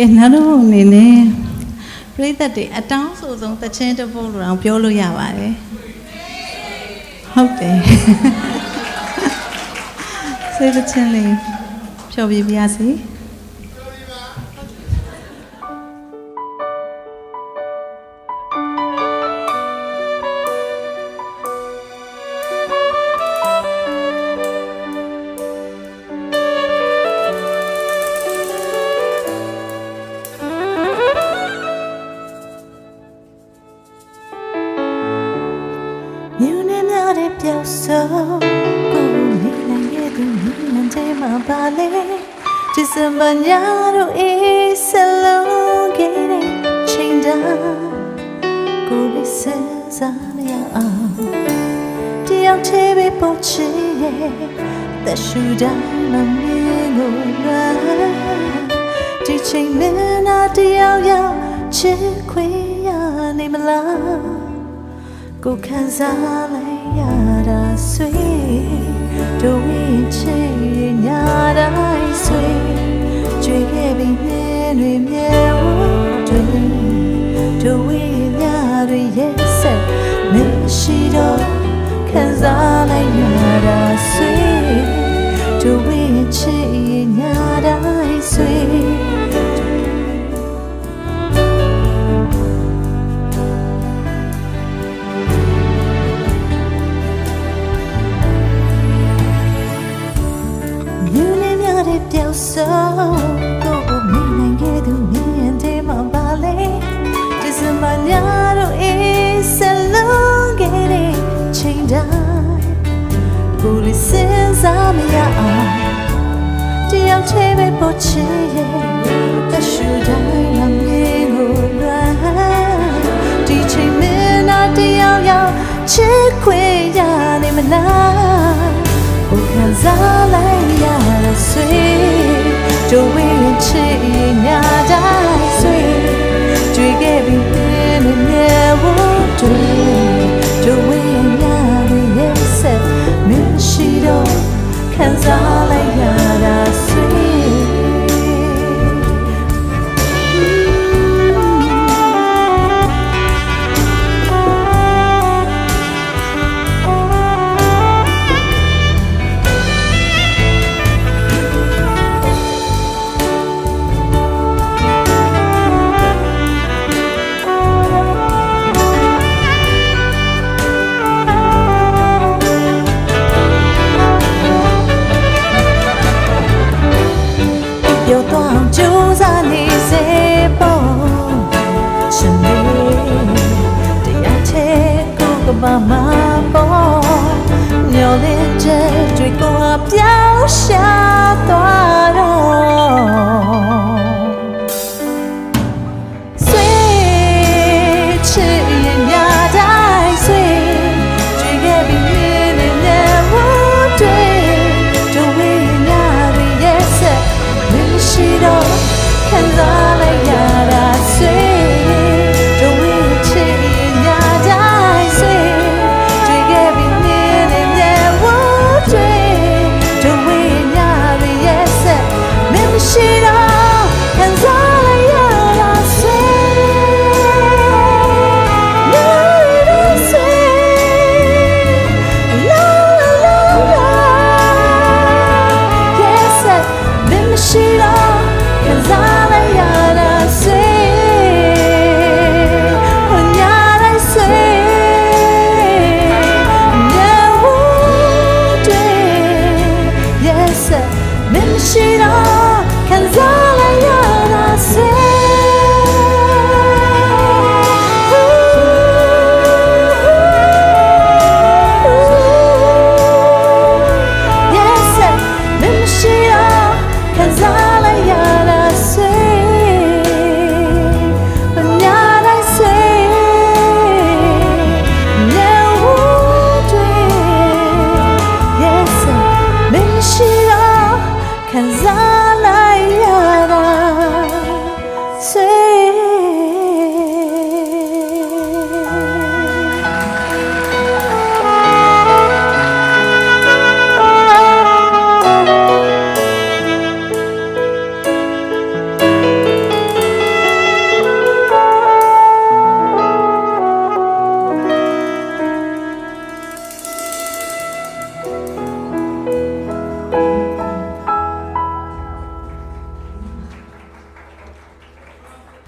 ကဲနောက်တော့အနေနဲ့ပြိသက်တွေအတောင်းဆိုဆုံးသချင်းတစ်ပုဒ်လို့တော့ပြောလို့ရပါတယ်ဟုတ်တယ်စိတ်သချင်းလေးဖြောပြပြစီ ပြောက်ဆုံးကိုမိနိုင်ရဲ့သူမိနန်တဲ့မှာပါလေဒီစမညာတို့အေးစလုံးခဲ့တဲ့ချိန်တိုင်းကိုလေးစင်စားမရအောင်တယောက်တည်းပဲပေါ်ချင်ရဲ့သက်ရှူတိုင်းမမြင်ကိုလာဒီချိန်မင်းနာတယောက်ယောက်ချစ်ခွေရနေမလားကိုခံစားလိုက် ရတာဆွေတို့ဝင်းချင်ညာတိုင်းဆွေကြွေခဲ့ပြီးမြင်တွေမြဲဝတွေတို့ဝင်းများတွေရဲ့ဆက်မရှိတော့ခံစားလိုက်ရတာဆွေတို့ဝင်းချင် တဲ့ပြောက်ဆုံးကိုကိုမြင်နိုင်ခဲ့သူမြင်တဲ့မှာပါလေဒီစမညာတို့အေးစလုံးခဲ့တဲ့ချိန်တိုင်းကိုလေးစင်စားမရအောင်တယောက်တည်းပဲပေါ်ချင်ရဲ့တရှူတိုင်းမမြင်ကိုလွမ်းဒီချိန်မင်းနာတယောက်ယောက်ချစ်ခွေ တို့ဝင်းချစ်ညာ ပျော်သွားအောင်ကြိုးစားနေစေပေါ့ချင်နေတရားချေကိုကမမပေါ့ညော်လေးချက်တွေကိုအပြောင်းရှာ တို့